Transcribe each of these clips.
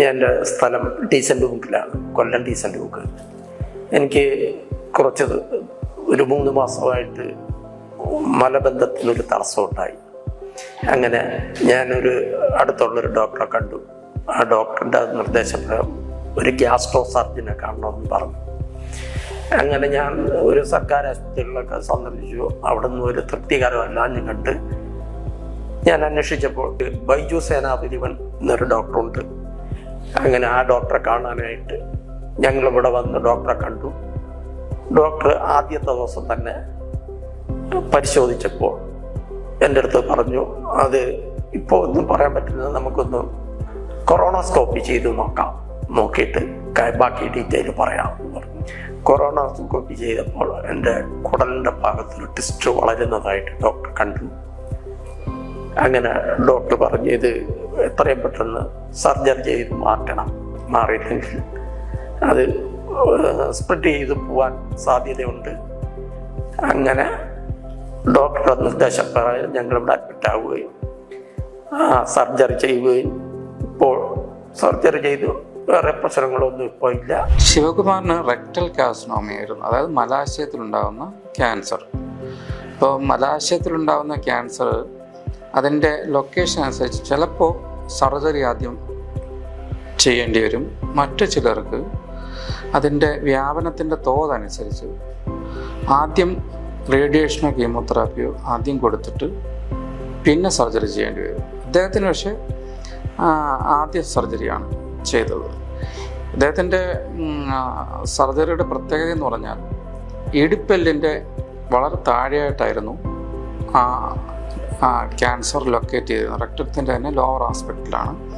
എന്റെ സ്ഥലം ഡീസന്റ് ബുക്കിലാണ് കൊല്ലം ഡീസന്റ് ബുക്ക്. എനിക്ക് കുറച്ച് ഒരു മൂന്ന് മാസമായിട്ട് മലബന്ധത്തിനൊരു തടസ്സമുണ്ടായി. അങ്ങനെ ഞാനൊരു അടുത്തുള്ളൊരു ഡോക്ടറെ കണ്ടു. ആ ഡോക്ടറിന്റെ നിർദ്ദേശപ്രകാരം ഒരു ഗ്യാസ്ട്രോ സർജനെ കാണണമെന്ന് പറഞ്ഞു. അങ്ങനെ ഞാൻ ഒരു സർക്കാർ ആശുപത്രികളിലൊക്കെ സന്ദർശിച്ചു. അവിടെ നിന്ന് ഒരു തൃപ്തികരമല്ലാഞ്ഞ് കണ്ട് ഞാൻ അന്വേഷിച്ചപ്പോൾ ബൈജു സേനാപതിവൻ എന്നൊരു ഡോക്ടറുണ്ട്. അങ്ങനെ ആ ഡോക്ടറെ കാണാനായിട്ട് ഞങ്ങളിവിടെ വന്ന് ഡോക്ടറെ കണ്ടു. ഡോക്ടർ ആദ്യത്തെ ദിവസം തന്നെ പരിശോധിച്ചപ്പോൾ എന്റെ അടുത്ത് പറഞ്ഞു അത് ഇപ്പോൾ ഒന്നും പറയാൻ പറ്റില്ല നമുക്കൊന്ന് കൊറോണോസ്കോപ്പി ചെയ്ത് നോക്കാം. നോക്കിയിട്ട് ബാക്കി ഡീറ്റെയിൽ പറയാം. എന്ന് പറഞ്ഞു കൊറോണോസ്കോപ്പി ചെയ്തപ്പോൾ എന്റെ കുടലിന്റെ ഭാഗത്തൊരു ടിസ്റ്റ് വളരുന്നതായിട്ട് ഡോക്ടർ കണ്ടു. അങ്ങനെ ഡോക്ടർ പറഞ്ഞു ഇത് എത്രയും പെട്ടെന്ന് സർജറി ചെയ്ത് മാറ്റണം മാറിയില്ലെങ്കിൽ അത് സ്പ്രെഡ് ചെയ്ത് പോവാൻ സാധ്യതയുണ്ട്. അങ്ങനെ ഡോക്ടറുടെ നിർദ്ദേശപ്രകാരം ഞങ്ങളിവിടെ അഡ്മിറ്റ് ആവുകയും സർജറി ചെയ്യുകയും ഇപ്പോൾ സർജറി ചെയ്തു വേറെ പ്രശ്നങ്ങളൊന്നും ഇപ്പോൾ ഇല്ല. ശിവകുമാറിന് റെക്ടൽ കാസ്നോമയായിരുന്നു അതായത് മലാശയത്തിലുണ്ടാകുന്ന ക്യാൻസർ. ഇപ്പോൾ മലാശയത്തിലുണ്ടാകുന്ന ക്യാൻസർ അതിന്റെ ലൊക്കേഷൻ അനുസരിച്ച് ചിലപ്പോൾ സർജറി ആദ്യം ചെയ്യേണ്ടി വരും. മറ്റു ചിലർക്ക് അതിന്റെ വ്യാപനത്തിന്റെ തോതനുസരിച്ച് ആദ്യം റേഡിയേഷനോ കീമോതെറാപ്പിയോ ആദ്യം കൊടുത്തിട്ട് പിന്നെ സർജറി ചെയ്യേണ്ടി വരും. അദ്ദേഹത്തിന് പക്ഷേ ആദ്യ സർജറിയാണ് ചെയ്തത്. അദ്ദേഹത്തിന്റെ സർജറിയുടെ പ്രത്യേകത എന്ന് പറഞ്ഞാൽ ഇടിപ്പെല്ലിന്റെ വളരെ താഴെയായിട്ടായിരുന്നു ആ ക്യാൻസർ ലൊക്കേറ്റ് ചെയ്തിരുന്നത്. റക്തത്തിന്റെ തന്നെ ലോവർ ആസ്പെക്റ്റിലാണ്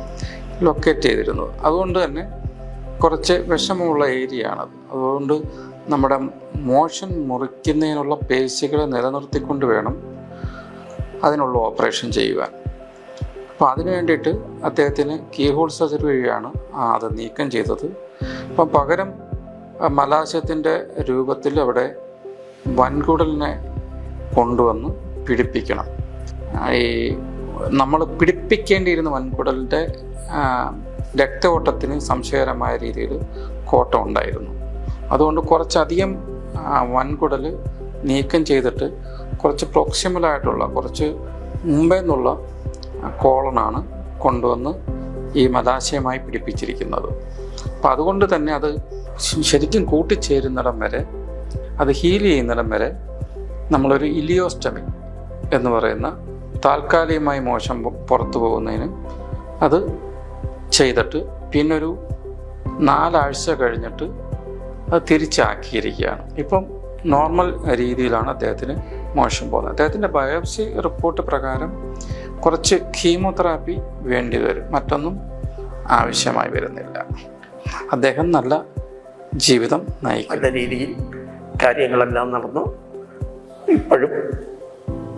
ലൊക്കേറ്റ് ചെയ്തിരുന്നത്. അതുകൊണ്ട് തന്നെ കുറച്ച് വിഷമമുള്ള ഏരിയ ആണത്. അതുകൊണ്ട് നമ്മുടെ മോഷൻ മുറിക്കുന്നതിനുള്ള പേശികളെ നിലനിർത്തിക്കൊണ്ട് വേണം അതിനുള്ള ഓപ്പറേഷൻ ചെയ്യുവാൻ. അപ്പോൾ അതിനു വേണ്ടിയിട്ട് അദ്ദേഹത്തിന് കീഹോൾ സർജറി വഴിയാണ് അത് നീക്കം ചെയ്തത്. അപ്പം പകരം മലാശയത്തിന്റെ രൂപത്തിൽ അവിടെ വൻകുടലിനെ കൊണ്ടുവന്ന് പിടിപ്പിക്കണം. ഈ നമ്മൾ പിടിപ്പിക്കേണ്ടിയിരുന്ന വൻകുടലിന്റെ രക്തയോട്ടത്തിന് സംശയകരമായ രീതിയിൽ കോട്ടം ഉണ്ടായിരുന്നു. അതുകൊണ്ട് കുറച്ചധികം വൻകുടൽ നീക്കം ചെയ്തിട്ട് കുറച്ച് പ്രോക്സിമലായിട്ടുള്ള കുറച്ച് മുമ്പേ നിന്നുള്ള കോളനാണ് കൊണ്ടുവന്ന് ഈ മതാശയമായി പിടിപ്പിച്ചിരിക്കുന്നത്. അപ്പം അതുകൊണ്ട് തന്നെ അത് ശരിക്കും കൂട്ടിച്ചേരുന്നിടം വരെ അത് ഹീൽ ചെയ്യുന്നിടം വരെ നമ്മളൊരു ഇലിയോസ്റ്റമി എന്ന് പറയുന്ന താൽക്കാലികമായി മോശം പുറത്തു പോകുന്നതിന് അത് ചെയ്തിട്ട് പിന്നൊരു നാലാഴ്ച കഴിഞ്ഞിട്ട് അത് തിരിച്ചാക്കിയിരിക്കുകയാണ്. ഇപ്പം നോർമൽ രീതിയിലാണ് അദ്ദേഹത്തിന് മോശം പോകുന്നത്. അദ്ദേഹത്തിന്റെ ബയോപ്സി റിപ്പോർട്ട് പ്രകാരം കുറച്ച് കീമോതെറാപ്പി വേണ്ടി വരും. മറ്റൊന്നും ആവശ്യമായി വരുന്നില്ല. അദ്ദേഹം നല്ല ജീവിതം നയിക്കുന്ന രീതിയിൽ കാര്യങ്ങളെല്ലാം നടന്നു. ഇപ്പോഴും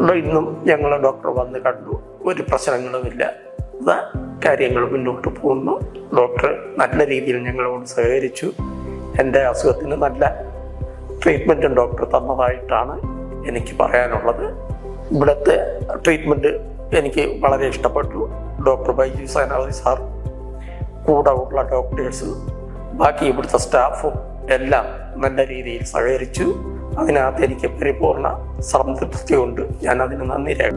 ഇന്നും ഞങ്ങൾ ഡോക്ടർ വന്ന് കണ്ടു. ഒരു പ്രശ്നങ്ങളുമില്ല. കാര്യങ്ങൾ മുന്നോട്ട് പോകുന്നു. ഡോക്ടർ നല്ല രീതിയിൽ ഞങ്ങളോട് സഹകരിച്ചു. എന്റെ അസുഖത്തിന് നല്ല ട്രീറ്റ്മെന്റും ഡോക്ടർ തന്നതായിട്ടാണ് എനിക്ക് പറയാനുള്ളത്. ഇവിടുത്തെ ട്രീറ്റ്മെന്റ് എനിക്ക് വളരെ ഇഷ്ടപ്പെട്ടു. ഡോക്ടർ ബൈജു സേനാവതി സാർ കൂടെ ഉള്ള ഡോക്ടേഴ്സ് ബാക്കി ഇവിടുത്തെ സ്റ്റാഫും എല്ലാം നല്ല രീതിയിൽ സഹകരിച്ചു. അതിനകത്ത് എനിക്ക് പരിപൂർണ സംതൃപ്തിയുണ്ട്. ഞാൻ അതിന് നന്ദി രേഖ